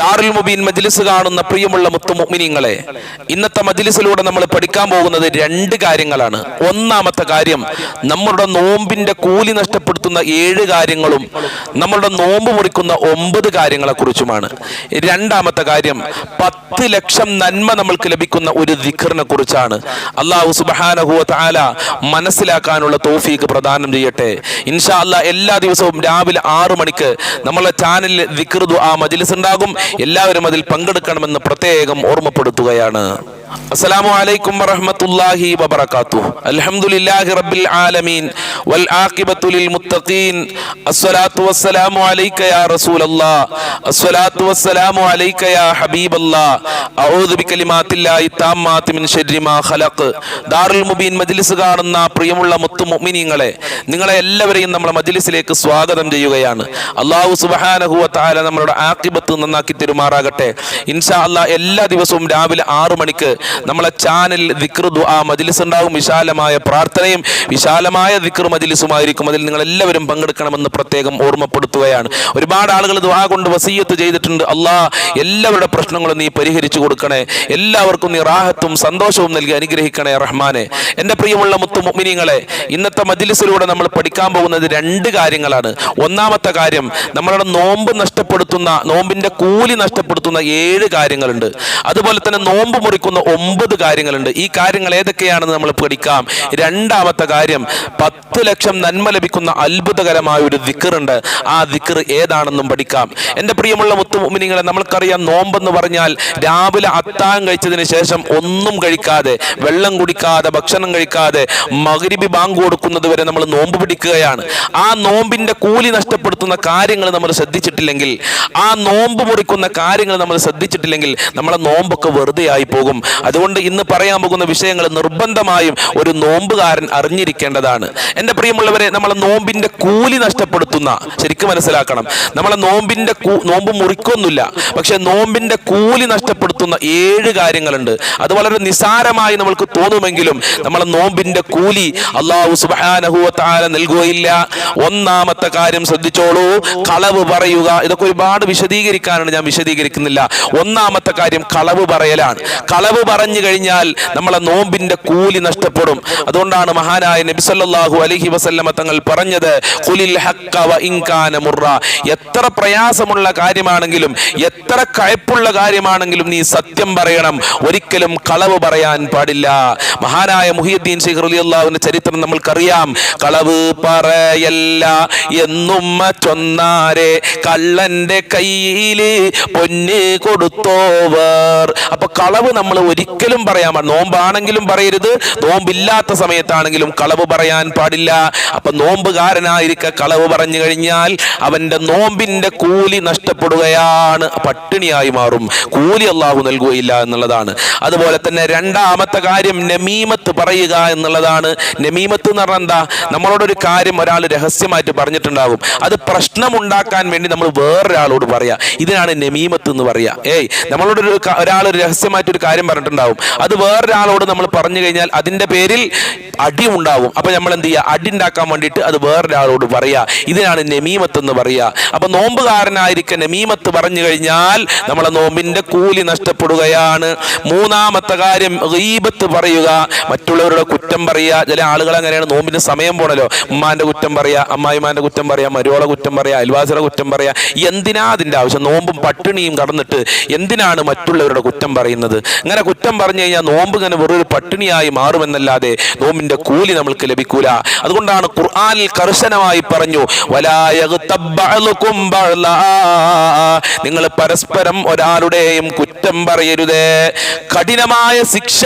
ദാറുൽ മുബീൻ മജ്ലിസ് കാണുന്ന പ്രിയമുള്ള മുത്തുമുമിനിങ്ങളെ ഇന്നത്തെ മജ്ലിസിലൂടെ നമ്മൾ പഠിക്കാൻ പോകുന്നത് രണ്ട് കാര്യങ്ങളാണ്. ഒന്നാമത്തെ കാര്യം നമ്മുടെ നോമ്പിന്റെ കൂലി നഷ്ടപ്പെടുത്തുന്ന ഏഴ് കാര്യങ്ങളും നമ്മളുടെ നോമ്പ് മുറിക്കുന്ന ഒമ്പത് കാര്യങ്ങളെ കുറിച്ചുമാണ് രണ്ടാമത്തെ കാര്യം പത്ത് ലക്ഷം നന്മ നമ്മൾക്ക് ലഭിക്കുന്ന ഒരു ദിഖറിനെ കുറിച്ചാണ് അള്ളാഹു സുബാനഹുവ താല മനസ്സിലാക്കാനുള്ള തോഫീക്ക് പ്രദാനം ചെയ്യട്ടെ. ഇൻഷാ അല്ലാ എല്ലാ ദിവസവും രാവിലെ ആറു മണിക്ക് നമ്മളെ ചാനലിൽ ദിക്ർ ആ മജ്ലിസ് ഉണ്ടാകും. എല്ലാവരും അതിൽ പങ്കെടുക്കണമെന്ന് പ്രത്യേകം ഓർമ്മപ്പെടുത്തുകയാണ്. അസ്സലാമു അലൈക്കും വറഹ്മത്തുള്ളാഹി വബറകാതുഹു. അൽഹംദുലില്ലാഹി റബ്ബിൽ ആലമീൻ. വൽ ആഖിബത്തു ലിൽ മുത്തഖീൻ. അസ്സലാത്തു വസ്സലാമു അലൈക യാ റസൂലല്ലാഹ് അസ്സലാത്തു വസ്സലാമു അലൈക യാ ഹബീബല്ലാഹ് അഊദു ബികലിമാത്തില്ലാഹി താമ്മാത്തി മിൻ ശർരി മാ ഖലഖ്. ദാറുൽ മുബീൻ മജ്ലിസ് കാണുന്ന പ്രിയമുള്ള മുത്തു മുഅ്മിനീങ്ങളെ നിങ്ങളെ എല്ലാവരെയും നമ്മുടെ മജ്ലിസിലേക്ക് സ്വാഗതം ചെയ്യുകയാണ്. അള്ളാഹു സുബ്ഹാനഹു വ തആല നമ്മളുടെ ആഖിബത്ത് നന്നാക്കി തരുമാറാകട്ടെ. ഇൻഷാ അല്ലാഹ് എല്ലാ ദിവസവും രാവിലെ ആറു മണിക്ക് നമ്മളെ ചാനൽ ദിക്ർ ആ മജിലിസ് ഉണ്ടാകും വിശാലമായ പ്രാർത്ഥനയും വിശാലമായ വിക്ർ മജിലിസുമായിരിക്കും. അതിൽ നിങ്ങൾ എല്ലാവരും പങ്കെടുക്കണമെന്ന് പ്രത്യേകം ഓർമ്മപ്പെടുത്തുകയാണ്. ഒരുപാട് ആളുകൾ ദുആ കൊണ്ട് വസീയത്ത് ചെയ്തിട്ടുണ്ട്. അല്ലാ എല്ലാവരുടെ പ്രശ്നങ്ങളും നീ പരിഹരിച്ചു കൊടുക്കണേ. എല്ലാവർക്കും നീ റാഹത്തും സന്തോഷവും നൽകി അനുഗ്രഹിക്കണേ റഹ്മാനെ. എന്റെ പ്രിയമുള്ള മുത്തു മുഅ്മിനീങ്ങളെ ഇന്നത്തെ മജിലിസിലൂടെ നമ്മൾ പഠിക്കാൻ പോകുന്നത് രണ്ട് കാര്യങ്ങളാണ്. ഒന്നാമത്തെ കാര്യം നമ്മളുടെ നോമ്പ് നഷ്ടപ്പെടുത്തുന്ന നോമ്പിന്റെ കൂലി നഷ്ടപ്പെടുത്തുന്ന ഏഴ് കാര്യങ്ങളുണ്ട്. അതുപോലെ തന്നെ നോമ്പ് മുറിക്കുന്ന ഒമ്പത് കാര്യങ്ങളുണ്ട്. ഈ കാര്യങ്ങൾ ഏതൊക്കെയാണെന്ന് നമ്മൾ പഠിക്കാം. രണ്ടാമത്തെ കാര്യം പത്ത് ലക്ഷം നന്മ ലഭിക്കുന്ന അത്ഭുതകരമായ ഒരു ദിക്കറുണ്ട്. ആ ദിക്കർ ഏതാണെന്നും പഠിക്കാം. എന്റെ പ്രിയമുള്ള മുത്തുമിനിങ്ങളെ നമ്മൾക്കറിയാം നോമ്പെന്ന് പറഞ്ഞാൽ രാവിലെ അത്താഴം കഴിച്ചതിന് ശേഷം ഒന്നും കഴിക്കാതെ വെള്ളം കുടിക്കാതെ ഭക്ഷണം കഴിക്കാതെ മകരിബി ബാങ്ക് കൊടുക്കുന്നത് വരെ നമ്മൾ നോമ്പ് പിടിക്കുകയാണ്. ആ നോമ്പിന്റെ കൂലി നഷ്ടപ്പെടുത്തുന്ന കാര്യങ്ങൾ നമ്മൾ ശ്രദ്ധിച്ചിട്ടില്ലെങ്കിൽ ആ നോമ്പ് മുറിക്കുന്ന കാര്യങ്ങൾ നമ്മൾ ശ്രദ്ധിച്ചിട്ടില്ലെങ്കിൽ നമ്മളെ നോമ്പൊക്കെ വെറുതെ ആയി പോകും. അതുകൊണ്ട് ഇന്ന് പറയാൻ പോകുന്ന വിഷയങ്ങൾ നിർബന്ധമായും ഒരു നോമ്പുകാരൻ അറിഞ്ഞിരിക്കേണ്ടതാണ്. എന്റെ പ്രിയമുള്ളവരെ നമ്മളെ നോമ്പിന്റെ കൂലി നഷ്ടപ്പെടുത്തുന്ന ശരിക്കും മനസ്സിലാക്കണം. നമ്മളെ നോമ്പിന്റെ നോമ്പ് മുറിക്കൊന്നുമില്ല. പക്ഷെ നോമ്പിന്റെ കൂലി നഷ്ടപ്പെടുത്തുന്ന ഏഴ് കാര്യങ്ങളുണ്ട്. അത് വളരെ നിസാരമായി നമ്മൾക്ക് തോന്നുമെങ്കിലും നമ്മളെ നോമ്പിന്റെ കൂലി അള്ളാഹു തആല നൽകുകയില്ല. ഒന്നാമത്തെ കാര്യം ശ്രദ്ധിച്ചോളൂ. കളവ് പറയുക. ഇതൊക്കെ ഒരുപാട് വിശദീകരിക്കാനാണ് ഞാൻ വിശദീകരിക്കുന്നില്ല. ഒന്നാമത്തെ കാര്യം കളവ് പറയലാണ്. കളവ് പറഞ്ഞു കഴിഞ്ഞാൽ നമ്മളെ നോമ്പിന്റെ കൂലി നഷ്ടപ്പെടും. അതുകൊണ്ടാണ് മഹാനായ നബി സല്ലല്ലാഹു അലൈഹി വസല്ലമ തങ്ങൾ പറഞ്ഞത് ഖുലിൽ ഹഖ വ ഇൻ കാന മുറ. എത്ര പ്രയാസമുള്ള കാര്യമാണെങ്കിലും എത്ര കയപ്പുള്ള കാര്യമാണെങ്കിലും നീ സത്യം പറയണം. ഒരിക്കലും കളവ് പറയാൻ പാടില്ല. മഹാനായ മുഹിയുദ്ദീൻ ശൈഖ് റളിയല്ലാഹുവിന്റെ ചരിത്രം നമ്മൾക്കറിയാം. കളവ് പറയല്ല. എന്നുമ്മ ചൊന്നാരെ കള്ളന്റെ കയ്യിൽ പൊന്ന് കൊടുത്തോവർ. അപ്പൊ കളവ് നമ്മൾ ഒരിക്കലും പറയാൻ നോമ്പാണെങ്കിലും പറയരുത്. നോമ്പില്ലാത്ത സമയത്താണെങ്കിലും കളവ് പറയാൻ പാടില്ല. അപ്പൊ നോമ്പുകാരനായിരിക്ക കളവ് പറഞ്ഞു കഴിഞ്ഞാൽ അവന്റെ നോമ്പിന്റെ കൂലി നഷ്ടപ്പെടുകയാണ്. പട്ടിണിയായി മാറും. കൂലി അള്ളാഹു നൽകുകയില്ല എന്നുള്ളതാണ്. അതുപോലെ തന്നെ രണ്ടാമത്തെ കാര്യം നമീമത്ത് പറയുക എന്നുള്ളതാണ്. നമീമത്ത് എന്ന് പറഞ്ഞാൽ എന്താ? നമ്മളോടൊരു കാര്യം ഒരാൾ രഹസ്യമായിട്ട് പറഞ്ഞിട്ടുണ്ടാകും. അത് പ്രശ്നമുണ്ടാക്കാൻ വേണ്ടി നമ്മൾ വേറൊരാളോട് പറയാം. ഇതിനാണ് നമീമത്ത് എന്ന് പറയാ. ഏയ് നമ്മളോടൊരു ഒരാൾ ഒരു രഹസ്യമായിട്ട് ഒരു കാര്യം പറഞ്ഞിട്ടുണ്ടാവും അത് വേറൊരാളോട് നമ്മൾ പറഞ്ഞു കഴിഞ്ഞാൽ അതിന്റെ പേരിൽ അടി ഉണ്ടാവും അപ്പം നമ്മൾ എന്ത് ചെയ്യുക? അടി ഉണ്ടാക്കാൻ വേണ്ടിയിട്ട് അത് വേറൊരാളോട് പറയുക ഇതിനാണ് നെമീമത്ത് എന്ന് പറയുക അപ്പം നോമ്പുകാരനായിരിക്കെ നെമീമത്ത് പറഞ്ഞു കഴിഞ്ഞാൽ നമ്മളെ നോമ്പിന്റെ കൂലി നഷ്ടപ്പെടുകയാണ്. മൂന്നാമത്തെ കാര്യം ഗീബത്ത് പറയുക. മറ്റുള്ളവരുടെ കുറ്റം പറയുക. ചില ആളുകൾ അങ്ങനെയാണ് നോമ്പിന് സമയം പോണല്ലോ. ഉമ്മാന്റെ കുറ്റം പറയുക അമ്മായിമാന്റെ കുറ്റം പറയുക മരുവളെ കുറ്റം പറയുക അയൽവാസിയുടെ കുറ്റം പറയുക. എന്തിനാ അതിന്റെ ആവശ്യം? നോമ്പും പട്ടിണിയും കടന്നിട്ട് എന്തിനാണ് മറ്റുള്ളവരുടെ കുറ്റം പറയുന്നത്? ഇങ്ങനെ കുറ്റം പറഞ്ഞു കഴിഞ്ഞാൽ നോമ്പ് ഇങ്ങനെ വെറൊരു പട്ടിണിയായി മാറുമെന്നല്ലാതെ നോമ്പിന്റെ കൂലി നമ്മൾക്ക് ലഭിക്കൂല. അതുകൊണ്ടാണ് ഖുർആാനിൽ കർശനമായി പറഞ്ഞു "വലാ യഗ്തബ് ബഅ്ളുകും നിങ്ങൾ പരസ്പരം ഒരാളുടെയും കുറ്റം പറയരുത്. കഠിനമായ ശിക്ഷ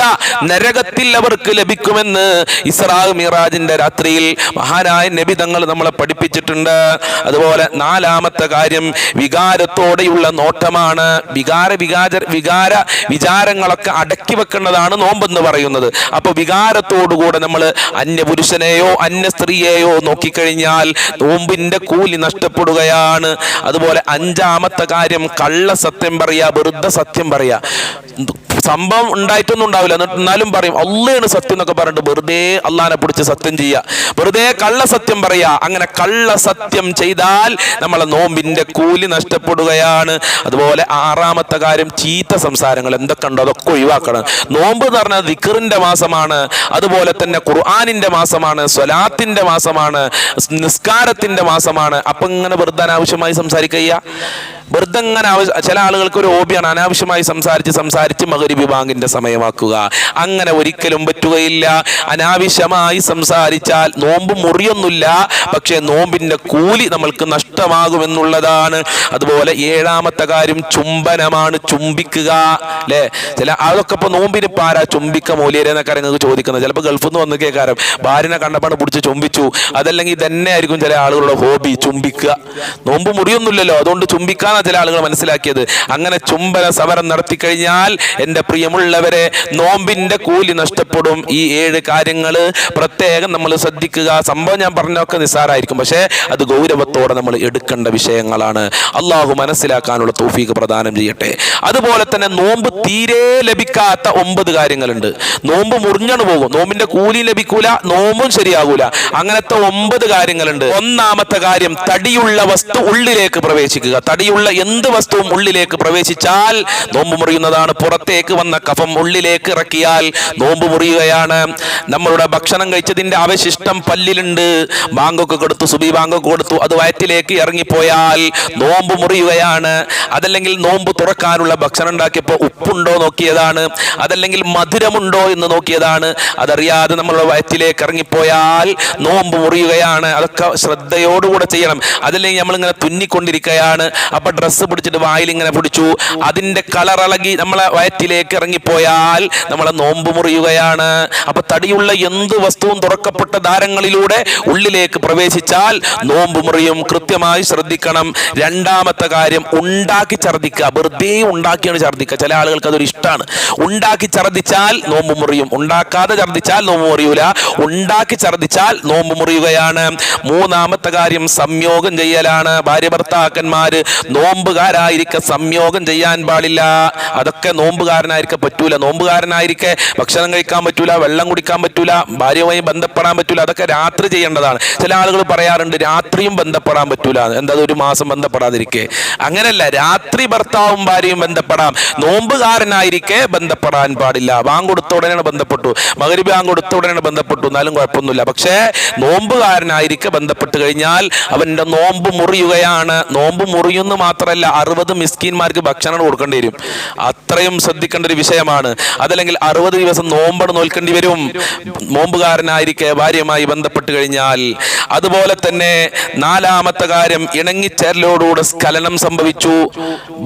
നരകത്തിൽ അവർക്ക് ലഭിക്കുമെന്ന് ഇസ്രാ മിറാജിന്റെ രാത്രിയിൽ മഹാനായ നബി തങ്ങൾ നമ്മളെ പഠിപ്പിച്ചിട്ടുണ്ട്. അതുപോലെ നാലാമത്തെ കാര്യം വികാരത്തോടെയുള്ള നോട്ടമാണ്. വികാര വികാര വികാര വിചാരങ്ങളൊക്കെ അടക്കി വെക്കേണ്ടതാണ് നോമ്പെന്ന് പറയുന്നത്. അപ്പൊ വികാരത്തോടുകൂടെ നമ്മൾ അന്യപുരുഷനെയോ അന്യ സ്ത്രീയെയോ നോക്കിക്കഴിഞ്ഞാൽ നോമ്പിന്റെ കൂലി നഷ്ടപ്പെടുകയാണ്. അതുപോലെ അഞ്ചാമത്തെ കാര്യം കള്ള സത്യം പറയാ വെറുതെ സത്യം പറയാ സംഭവം ഉണ്ടായിട്ടൊന്നും ഉണ്ടാവില്ല. എന്നിട്ട് എന്നാലും പറയും അള്ളയാണ് സത്യം എന്നൊക്കെ പറഞ്ഞിട്ട് വെറുതെ അള്ളാനെ പിടിച്ച് സത്യം ചെയ്യുക. വെറുതെ കള്ള സത്യം പറയാ അങ്ങനെ കള്ള സത്യം ചെയ്താൽ നമ്മളെ നോമ്പിന്റെ കൂലി നഷ്ടപ്പെടുകയാണ്. അതുപോലെ ആറാമത്തെ കാര്യം ചീത്ത സംസാരങ്ങൾ എന്തൊക്കെ ഉണ്ടോ അതൊക്കെ ഒഴിവാക്കണം. നോമ്പ് എന്ന് പറഞ്ഞാൽ ദിക്കറിന്റെ മാസമാണ്. അതുപോലെ തന്നെ ഖുർആാനിന്റെ മാസമാണ്. സ്വലാത്തിന്റെ മാസമാണ്. നിസ്കാരത്തിന്റെ മാസമാണ്. അപ്പൊ ഇങ്ങനെ വെറുതെ അനാവശ്യമായി സംസാരിക്കുക. വെറുതെ ഇങ്ങനെ ചില ആളുകൾക്ക് ഒരു ഹോബിയാണ് അനാവശ്യമായി സംസാരിച്ച് സംസാരിച്ച് മകരി ബാങ്കിന്റെ സമയമാക്കുക. അങ്ങനെ ഒരിക്കലും പറ്റുകയില്ല. അനാവശ്യമായി സംസാരിച്ചാൽ നോമ്പ് മുറിയൊന്നുമില്ല. പക്ഷേ നോമ്പിന്റെ കൂലി നമ്മൾക്ക് നഷ്ടമാകുമെന്നുള്ളതാണ്. അതുപോലെ ഏഴാമത്തെ കാര്യം ചുംബനമാണ് ചുംബിക്കുക. അല്ലെ? ചില അതൊക്കെ ഇപ്പൊ നോമ്പിന് പാരാ ചുംബിക്ക മൂല്യരെന്നൊക്കെ നിങ്ങൾക്ക് ചോദിക്കുന്നത്. ചിലപ്പോൾ ഗൾഫിൽ നിന്ന് വന്ന് കേൾക്കാരം ഭാര്യനെ കണ്ടപ്പാണ് പിടിച്ച് ചുംബിച്ചു. അതല്ലെങ്കിൽ തന്നെ ആയിരിക്കും ചില ആളുകളുടെ ഹോബി ചുംബിക്കുക. നോമ്പ് മുറിയൊന്നുമില്ലല്ലോ. അതുകൊണ്ട് ചുംബിക്കാന്നാണ് ചില ആളുകൾ മനസ്സിലാക്കിയത്. അങ്ങനെ ചുംബന സമരം നടത്തി കഴിഞ്ഞാൽ എന്റെ പ്രിയമുള്ളവരെ നോമ്പിന്റെ കൂലി നഷ്ടപ്പെടും. ഈ ഏഴ് കാര്യങ്ങൾ പ്രത്യേകം നമ്മൾ ശ്രദ്ധിക്കുക. സംഭവം ഞാൻ പറഞ്ഞൊക്കെ നിസ്സാരായിരിക്കും. പക്ഷേ അത് ഗൗരവത്തോടെ നമ്മൾ എടുക്കേണ്ട വിഷയങ്ങളാണ്. അള്ളാഹു മനസ്സിലാക്കാനുള്ള തോഫീക്ക് പ്രദാനം ചെയ്യട്ടെ. അതുപോലെ തന്നെ നോമ്പ് തീരെ ലഭിക്കാത്ത ഒമ്പത് കാര്യങ്ങളുണ്ട്. നോമ്പ് മുറിഞ്ഞു പോകും. നോമ്പിന്റെ കൂലി ലഭിക്കൂല നോമ്പും ശരിയാകൂല. അങ്ങനത്തെ ഒമ്പത് കാര്യങ്ങളുണ്ട്. ഒന്നാമത്തെ കാര്യം തടിയുള്ള വസ്തു ഉള്ളിലേക്ക് പ്രവേശിക്കുക. തടിയുള്ള എന്ത് വസ്തുവും ഉള്ളിലേക്ക് പ്രവേശിച്ചാൽ നോമ്പ് മുറിയുന്നതാണ് പുറത്തേക്ക് വന്ന കഫം ഉള്ളിലേക്ക് ഇറക്കിയാൽ നോമ്പ് മുറിയുകയാണ്. നമ്മളുടെ ഭക്ഷണം കഴിച്ചതിന്റെ അവശിഷ്ടം പല്ലിലുണ്ട്. ബാങ്കൊക്കെ കൊടുത്തു സുബി ബാങ്കൊക്കെ കൊടുത്തു അത് വയറ്റിലേക്ക് ഇറങ്ങിപ്പോയാൽ നോമ്പ് മുറിയുകയാണ്. അതല്ലെങ്കിൽ നോമ്പ് തുറക്കാനുള്ള ഭക്ഷണം ഉണ്ടാക്കിയപ്പോൾ ഉപ്പുണ്ടോ നോക്കിയതാണ്. അതല്ലെങ്കിൽ മധുരമുണ്ടോ എന്ന് നോക്കിയതാണ്. അതറിയാതെ നമ്മളുടെ വയറ്റിലേക്ക് ഇറങ്ങിപ്പോയാൽ നോമ്പ് മുറിയുകയാണ്. അതൊക്കെ ശ്രദ്ധയോടുകൂടെ ചെയ്യണം. അതല്ലെങ്കിൽ നമ്മളിങ്ങനെ തുന്നിക്കൊണ്ടിരിക്കുകയാണ്. അപ്പൊ ഡ്രസ്സ് പിടിച്ചിട്ട് വായിൽ ഇങ്ങനെ പിടിച്ചു. കളർ ഇളകി നമ്മളെ വയറ്റിലേക്ക് ഇറങ്ങിപ്പോയാൽ നമ്മളെ നോമ്പ് മുറിയുകയാണ്. അപ്പൊ തടിയുള്ള എന്ത് വസ്തുവും തുറക്കപ്പെട്ട ദാരങ്ങളിലൂടെ ഉള്ളിലേക്ക് പ്രവേശിച്ചാൽ നോമ്പ് മുറിയും കൃത്യമായി ശ്രദ്ധിക്കണം. രണ്ടാമത്തെ കാര്യം ഉണ്ടാക്കി ഛർദിക്കുക വെറുതെ ഉണ്ടാക്കിയാണ് ഛർദിക്കുക ചില ആളുകൾക്ക് അതൊരു ഇഷ്ടമാണ് ഉണ്ടാക്കി ഛർദിച്ചാൽ നോമ്പ് മുറിയും. ഉണ്ടാക്കാതെ ഛർദിച്ചാൽ നോമ്പ് മുറിയൂല. ഉണ്ടാക്കി ഛർദിച്ചാൽ നോമ്പ് മുറിയുകയാണ്. മൂന്നാമത്തെ കാര്യം സംയോഗം ചെയ്യലാണ്. ഭാര്യ ഭർത്താക്കന്മാര് നോമ്പുകാരായിരിക്കെ സംയോഗം ചെയ്യാൻ പാടില്ല. അതൊക്കെ നോമ്പുകാരനായിരിക്കെ പറ്റൂല നോമ്പുകാരനായിരിക്കെ ഭക്ഷണം കഴിക്കാൻ പറ്റൂല വെള്ളം കുടിക്കാൻ പറ്റൂല ഭാര്യയുമായി ബന്ധപ്പെടാൻ പറ്റൂല അതൊക്കെ രാത്രി ചെയ്യേണ്ടതാണ്. ചില ആളുകൾ പറയാറുണ്ട് രാത്രിയും ബന്ധപ്പെടാൻ പറ്റൂല. എന്താ ഒരു മാസം ബന്ധപ്പെടാതിരിക്കെ? അങ്ങനെയല്ല രാത്രി ഭർത്താവും ഭാര്യയും ബന്ധപ്പെടാം. നോമ്പുകാരനായിരിക്കെ ബന്ധപ്പെടാൻ പാടില്ല. ബാങ്ക് കൊടുത്ത ഉടനെയാണ് ബന്ധപ്പെട്ടു. മകരി ബാങ്ക് കൊടുത്ത ഉടനെയാണ് ബന്ധപ്പെട്ടു. എന്നാലും കുഴപ്പമൊന്നുമില്ല. പക്ഷേ നോമ്പുകാരനായിരിക്കെ ബന്ധപ്പെട്ട് കഴിഞ്ഞാൽ അവന്റെ നോമ്പ് മുറിയുകയാണ്. നോമ്പ് മുറിയുന്നു മാത്രമല്ല അറുപത് മിസ്കിന്മാർക്ക് ഭക്ഷണം കൊടുക്കേണ്ടി വരും. അത്രയും ശ്രദ്ധിക്കേണ്ട ഒരു വിഷയമാണ്. അതല്ലെങ്കിൽ അറുപത് ദിവസം നോമ്പണ് നോൽക്കേണ്ടി വരും. നോമ്പുകാരനായിരിക്കെ ഭാര്യയുമായി ബന്ധപ്പെട്ട് കഴിഞ്ഞാൽ അതുപോലെ തന്നെ നാലാമത്തെ കാര്യം ഇണങ്ങിച്ചേരലോടുകൂടെ സ്ഖലനം സംഭവിച്ചു.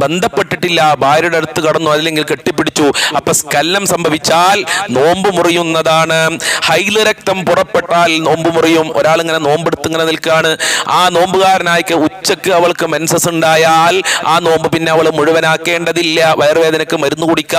ബന്ധപ്പെട്ടിട്ടില്ല. ഭാര്യയുടെ അടുത്ത് കടന്നു അല്ലെങ്കിൽ കെട്ടിപ്പിടിച്ചു. അപ്പൊ സ്കല്ലം സംഭവിച്ചാൽ നോമ്പ് മുറിയുന്നതാണ്. ഹൈല രക്തം പുറപ്പെട്ടാൽ നോമ്പ് മുറിയും. ഒരാൾ ഇങ്ങനെ നോമ്പെടുത്ത് ഇങ്ങനെ നിൽക്കുകയാണ് ആ നോമ്പുകാരനായിക്ക് ഉച്ചയ്ക്ക് അവൾക്ക് മെൻസസ് ഉണ്ടായാൽ ആ നോമ്പ് പിന്നെ അവൾ മുഴുവനാക്കേണ്ടതില്ല. വയറുവേദനക്ക് മരുന്ന് കുടിക്കാം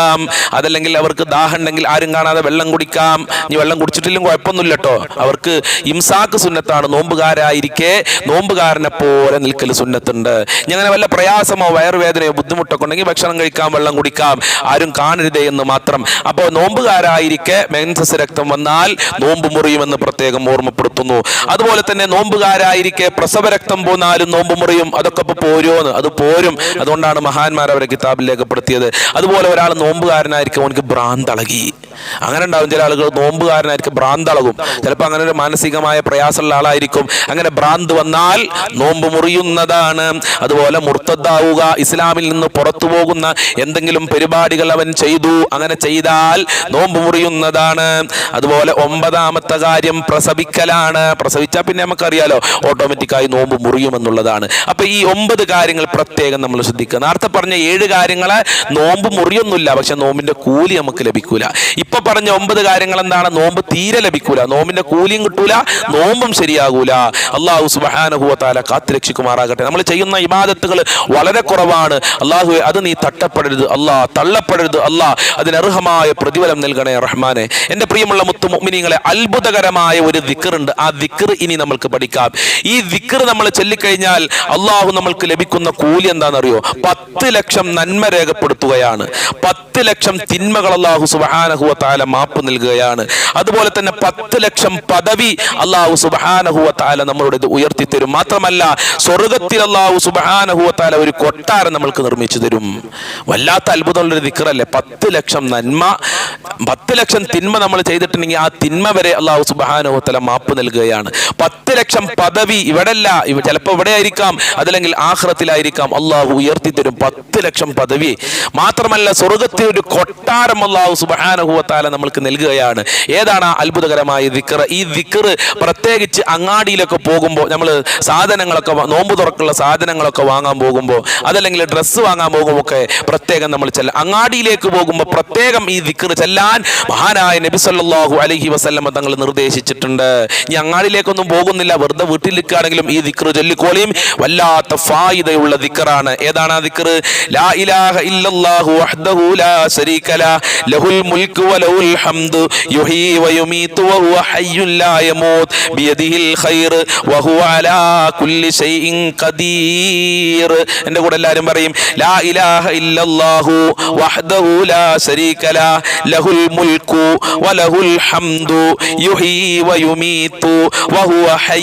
അതല്ലെങ്കിൽ അവർക്ക് ദാഹം ഉണ്ടെങ്കിൽ ആരും കാണാതെ വെള്ളം കുടിക്കാം. നീ വെള്ളം കുടിച്ചിട്ടില്ലെങ്കിൽ കുഴപ്പമൊന്നുമില്ല കേട്ടോ. അവർക്ക് ഇംസാക്ക് സുന്നത്താണ്. നോമ്പുകാരായിരിക്കെ. നോമ്പുകാരനെ പോലെ നിൽക്കൽ സുന്നത്തുണ്ട്. ഇങ്ങനെ വല്ല പ്രയാസമോ വയറുവേദനയോ ബുദ്ധിമുട്ടൊക്കെ ഉണ്ടെങ്കിൽ ഭക്ഷണം കഴിക്കാം വെള്ളം കുടിക്കാം. ആരും കാണരുതേ എന്ന് മാത്രം. അപ്പോൾ നോമ്പുകാരായിരിക്കെ മെൻസസ് രക്തം വന്നാൽ നോമ്പ് മുറിയുമെന്ന് പ്രത്യേകം ഓർമ്മപ്പെടുത്തുന്നു. അതുപോലെ തന്നെ നോമ്പുകാരായിരിക്കെ പ്രസവ രക്തം പോന്നാലും നോമ്പ് മുറിയും. അതൊക്കെ ഇപ്പൊ പോരുമെന്ന് അത് പോരും. അതുകൊണ്ടാണ് മഹാന്മാർ അവരെ കിതാബിൽ രേഖപ്പെടുത്തിയത്. അതുപോലെ ഒരാൾ നോമ്പുകാരനായിരിക്കും അവനക്ക് ഭ്രാന്തളകി. അങ്ങനെ ഉണ്ടാവും. ചില ആളുകൾ നോമ്പുകാരനായിരിക്കും ഭ്രാന്തളകും. ചിലപ്പോൾ അങ്ങനെ ഒരു മാനസികമായ പ്രയാസമുള്ള ആളായിരിക്കും. അങ്ങനെ ഭ്രാന്ത് വന്നാൽ നോമ്പ് മുറിയുന്നതാണ്. അതുപോലെ മുർത്തദ്ദാവുക ഇസ്ലാമിൽ നിന്ന് പുറത്തു പോകുന്ന എന്തെങ്കിലും പരിപാടികൾ അവൻ ചെയ്തു. അങ്ങനെ ചെയ്താൽ നോമ്പ് മുറിയുന്നതാണ്. അതുപോലെ ഒമ്പതാമത്തെ കാര്യം പ്രസവിക്കലാണ്. പ്രസവിച്ചാൽ പിന്നെ നമുക്കറിയാലോ ഓട്ടോമാറ്റിക്കായി നോമ്പ് മുറിയുമെന്നുള്ളതാണ്. അപ്പൊ ഈ ഒമ്പത് കാര്യങ്ങൾ പ്രത്യേകം നമ്മൾ ശ്രദ്ധിക്കുക നേരത്തെ പറഞ്ഞ ഏഴ് കാര്യങ്ങളെ നോമ്പ് മുറിയൊന്നുമില്ല. പക്ഷെ നോമ്പിന്റെ കൂലി നമുക്ക് ലഭിക്കൂല. ഇപ്പൊ പറഞ്ഞ ഒമ്പത് കാര്യങ്ങൾ എന്താണ് നോമ്പ് തീരെ ലഭിക്കൂല. നോമ്പിന്റെ കൂലിയും കിട്ടൂല നോമ്പും ശരിയാകൂല. അള്ളാഹു സുബാനുഭവത്താല കാത്തുരക്ഷിക്കുമാറാകട്ടെ നമ്മൾ ചെയ്യുന്ന ഇബാദത്തുകൾ വളരെ കുറവാണ്. അള്ളാഹു അത് നീ തട്ടപ്പെടരുത്. അല്ലാ തള്ളപ്പെടരുത്. അല്ലാ അതിനർഹമായ പ്രതിഫലം നൽകണേ റഹ്മാനെ. എന്റെ പ്രിയമുള്ള മുത്തു മുഅ്മിനീങ്ങളെ അത്ഭുതകരമായ ഒരു ദിക്കറുണ്ട് ആ ദിക്കർ ഇനി നമ്മൾക്ക് പഠിക്കാം. ഈ ദിക്കർ നമ്മൾ ചൊല്ലിക്കഴിഞ്ഞാൽ അള്ളാഹു നമ്മൾക്ക് ലഭിക്കുന്ന കൂലി എന്താണെന്നറിയോ? പത്ത് ലക്ഷം നന്മ രേഖപ്പെടുത്തുകയാണ്. പത്ത് ലക്ഷം തിന്മകൾ അള്ളാഹു സുബാനഹുവത്താല മാപ്പ് നൽകുകയാണ്. അതുപോലെ തന്നെ പത്ത് ലക്ഷം പദവി അള്ളാഹു സുബാനഹുവത്താല നമ്മളോട് ഉയർത്തി തരും മാത്രമല്ല സ്വർഗത്തിൽ അള്ളാഹു സുബാനഹുവത്താല ഒരു കൊട്ടാരം നമ്മൾക്ക് നിർമ്മിച്ചു തരും. വല്ലാത്ത അത്ഭുതമുള്ളൊരു ദിക്കറല്ലേ പത്ത് ലക്ഷം നന്മ പത്ത് ലക്ഷം തിന്മ നമ്മൾ ചെയ്തിട്ടുണ്ടെങ്കിൽ ആ തിന്മ വരെ അള്ളാഹു സുബാനഹുവത്താല മാപ്പ് നൽകുകയാണ്. പത്ത് ലക്ഷം പദവി ഇവിടെ അല്ല ഇവ ചിലപ്പോൾ ഇവിടെ ആയിരിക്കാം അതല്ലെങ്കിൽ ആഹ്റത്തിലായിരിക്കാം. അള്ളാഹു ഉയർത്തി തരും പത്ത് ലക്ഷം പദവി. മാത്രമല്ല സ്വർഗത്തിൽ ഒരു കൊട്ടാരം അള്ളാഹു സുബാനഹുവത്താല നമ്മൾക്ക് നൽകുകയാണ്. ഏതാണ് ആ അത്ഭുതകരമായ ദിക്കർ ഈ ദിക്കർ പ്രത്യേകിച്ച് അങ്ങാടിയിലൊക്കെ പോകുമ്പോൾ നമ്മൾ സാധനങ്ങളൊക്കെ നോമ്പ് തുറക്കുള്ള സാധനങ്ങളൊക്കെ വാങ്ങാൻ പോകുമ്പോൾ അതല്ലെങ്കിൽ ഡ്രസ്സ് വാങ്ങാൻ പോകുമ്പോൾ ഒക്കെ പ്രത്യേകം നമ്മൾ ചെല്ലാം അങ്ങാടിയിലേക്ക് പോകുമ്പോൾ പ്രത്യേകം ഈ ദിക്കർ ചെല്ലാൻ മഹാനായ നബി അലഹി വസല്ലമ തങ്ങൾ നിർദ്ദേശിച്ചിട്ടുണ്ട്. ഈ അങ്ങാടിയിലേക്കൊന്നും പോകുന്നില്ല. വെറുതെ വീട്ടിൽ നിൽക്കുകയാണെങ്കിലും ഈ ദിക്കർ ചൊല്ലിക്കോളിയും വല്ലാത്ത ഫായിദയുള്ള ദിക്കറാണ് ഏതാണ് ആ ദിക്കർ ലാ ഇലാഹ ഇല്ലല്ലാഹു വഹ്ദഹു ലാ ശരീക ലാ ലഹുൽ മുൽക്കു വലഹുൽ ഹംദു യുഹീ വയുമീതു വഹുവ ഹയ്യുൻ ലാ യമൂത് ബിയദിഹിൽ ഖൈർ വഹുവ അലാ കുല്ലി ഷൈഇൻ ഖദീർ. എന്റെ കൂടെ എല്ലാവരും പറയും ലാ ഇലാഹ ഇല്ലല്ലാഹു വഹ്ദഹു ലാ ശരീക ലാ ലഹുൽ മുൽക്കു വലഹുൽ ഹംദു യുഹീ വഹുവ ഹയ്യുൻ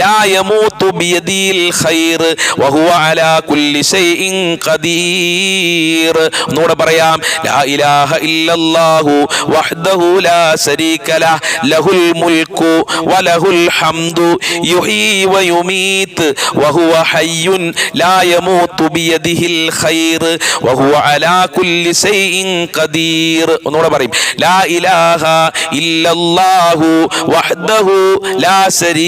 ലാ യമൂതു ബിയദിൽ ഖൈർ വഹുവ അലാ കുല്ലി ഷൈഇൻ ഖദീർ. ഒന്നുകൂടെ പറയാം. ലാ ഇലാഹ ഇല്ലല്ലാഹു വഹ്ദഹു ലാ ശരീക ല ലഹുൽ മുൽക്കു വലഹുൽ ഹംദു യുഹീ വയുമീത് വഹുവ ഹയ്യുൻ ലാ യമൂതു ബിയദിഹിൽ ഖൈർ വഹുവ അലാ കുല്ലി ഷൈഇൻ ഖദീർ. ഒന്നുകൂടെ പറയും. ലാ ഇലാഹ ഇല്ലല്ലാഹു വഹ്ദഹു ലാ ശരീക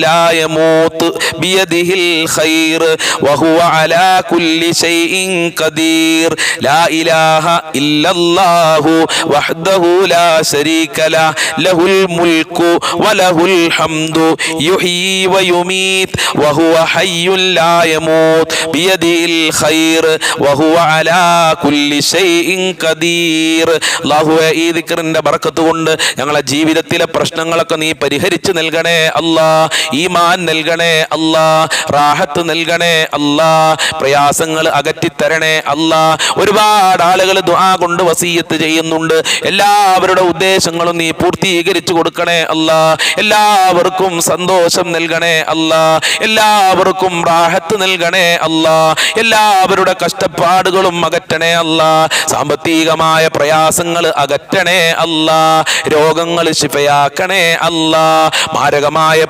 ഹയ്യുൻ يموت بيده الخير ഖൈർ على അലാ കുല്ലി ഷൈഇൻ ഖദീർ ലാ ഇലാഹ ഇല്ലല്ലാഹു وحده ലാ ശരീക له ലഹുൽ الملك വലഹുൽ ഹംദു യുഹീ വയുമീത് وهو حي لا يموت بيده ഖൈർ وهو അലാ കുല്ലി ഷൈഇൻ ഖദീർ الله ഈ ദിക്റിന്റെ ബർക്കത്ത് കൊണ്ട് ഞങ്ങളെ ജീവിതത്തിലെ പ്രശ്നങ്ങളൊക്കെ നീ പരിഹരിച്ചു നൽകണേ അല്ലാ ഈമാൻ നൽകണേ അല്ലാ റാഹത്ത് നൽകണേ അല്ലാ പ്രയാസങ്ങൾ അകറ്റിത്തരണേ അല്ലാ. ഒരുപാട് ആളുകൾ ദുആ കൊണ്ട് വസീയത്ത് ചെയ്യുന്നുണ്ട്. എല്ലാവരുടെ ഉദ്ദേശങ്ങളും നീ പൂർത്തീകരിച്ചു കൊടുക്കണേ അല്ലാ. എല്ലാവർക്കും സന്തോഷം നൽകണേ അല്ലാ. എല്ലാവർക്കും റാഹത്ത് നൽകണേ അല്ലാ. എല്ലാവരുടെ കഷ്ടപ്പാടുകളും അകറ്റണേ അല്ലാ. സാമ്പത്തികമായ പ്രയാസങ്ങൾ അകറ്റണേ അല്ലാ. രോഗങ്ങൾ ശിഫയാക്കണേ അല്ലാ. മാരകമായ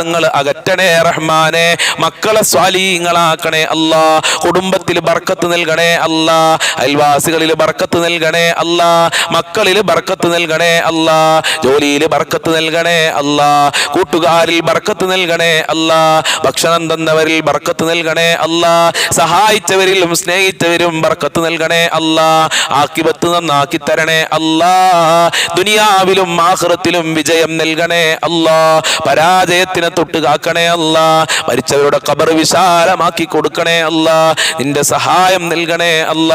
പ്രയാസങ്ങൾ അകറ്റണേ റഹ്മാനെ. മക്കളെ സ്വാലീങ്ങളാക്കണേ അല്ലാ. കുടുംബത്തിൽ ബർക്കത്ത് നൽകണേ അല്ലാ. അയൽവാസികളിൽ ബർക്കത്ത് നൽകണേ അല്ലാ. മക്കളിൽ ബർക്കത്ത് നൽകണേ അല്ലാ. ജോലിയിൽ ബർക്കത്ത് നൽകണേ അല്ലാ. കൂട്ടുകാരിൽ ബർക്കത്ത് നൽകണേ അല്ലാ. ഭക്ഷണം തന്നവരിൽ ബർക്കത്ത് നൽകണേ അല്ലാ. സഹായിച്ചവരിലും സ്നേഹിച്ചവരും ബർക്കത്ത് നൽകണേ അല്ലാ. ആക്കിപത്ത് നന്നാക്കി തരണേ അല്ലാ. ദുനിയാവിലും ആഖിറത്തിലും വിജയം നൽകണേ അല്ലാ. പരാജയത്തിനെ തൊട്ട് കാക്കണേ അല്ല. മരിച്ചവരുടെ കബർ വിശാലമാക്കി കൊടുക്കണേ അല്ല. നിന്റെ സഹായം നൽകണേ അല്ല.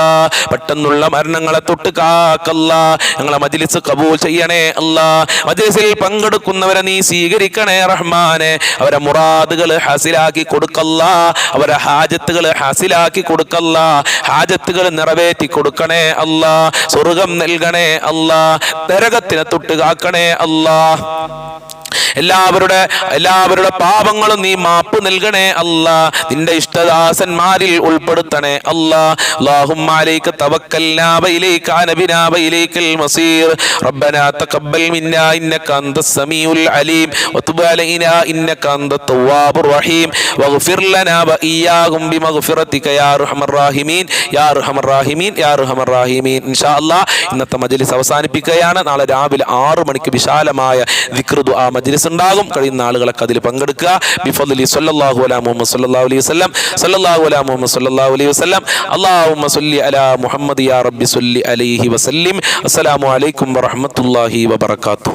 പെട്ടെന്നുള്ള മരണങ്ങളെ തൊട്ട് കാക്കല്ല ഞങ്ങളെ മജിലിസ് കബൂൽ ചെയ്യണേ അല്ല. മജിലിസിൽ പങ്കെടുക്കുന്നവരെ നീ സ്വീകരിക്കണേ റഹ്മാനെ. അവരെ മുറാദുകൾ ഹാസിലാക്കി കൊടുക്കല്ല. അവരെ ഹാജത്തുകൾ ഹാസിലാക്കി കൊടുക്കല്ല. ഹാജത്തുകൾ നിറവേറ്റി കൊടുക്കണേ അല്ല. സ്വർഗം നൽകണേ അല്ല. നരകത്തിനെ തൊട്ട് കാക്കണേ അല്ലാ. എല്ലാവരുടെ എല്ലാവരുടെ പാപങ്ങളും നീ മാപ്പ് നൽകണേ അല്ല. നിന്റെ ഇഷ്ടദാസന്മാരിൽ ഉൾപ്പെടുത്തണേ അല്ലാഹുമ്മ അലൈക തവക്കൽനാ വഇലൈക അനബിനാ മസീർ. റബ്ബനാ തഖബ്ബൽ മിന്നാ ഇന്നക അന്തസ് അലീം. വതുബ് അലൈനാ ഇന്നക അന്തത് റഹീം. വഗ്ഫിർ ലനാ വഇയ്യാഹും യാ അർഹമർ റാഹിമീൻ. യാ അർഹമർ റാഹിമീൻ യാ അർഹമർ റാഹിമീൻ. ഇൻഷാ ഇന്നത്തെ മജ്ലിസ് അവസാനിപ്പിക്കുകയാണ്. നാളെ രാവിലെ ആറു മണിക്ക് വിശാലമായ ദിക്ർ ആ മജ്ലിസ് ഉണ്ടാകും. കഴിയുന്ന ആളുകളൊക്കെ അതിൽ പങ്കെടുക്കുക. ബിഫലി സല്ലല്ലാഹു അലാ മുഹമ്മദ് സല്ലാഹു അലൈഹി വസല്ലം. സല്ലല്ലാഹു അലാ മുഹമ്മദ് സല്ലാഹു അലൈഹി വസല്ലം. അല്ലാഹുമ്മ സല്ലി അലാ മുഹമ്മദ് യാ റബ്ബി സല്ലി അലൈഹി വസല്ലിം. അസ്സലാമു അലൈക്കും വറഹ്മത്തുള്ളാഹി വബറകാതുഹു.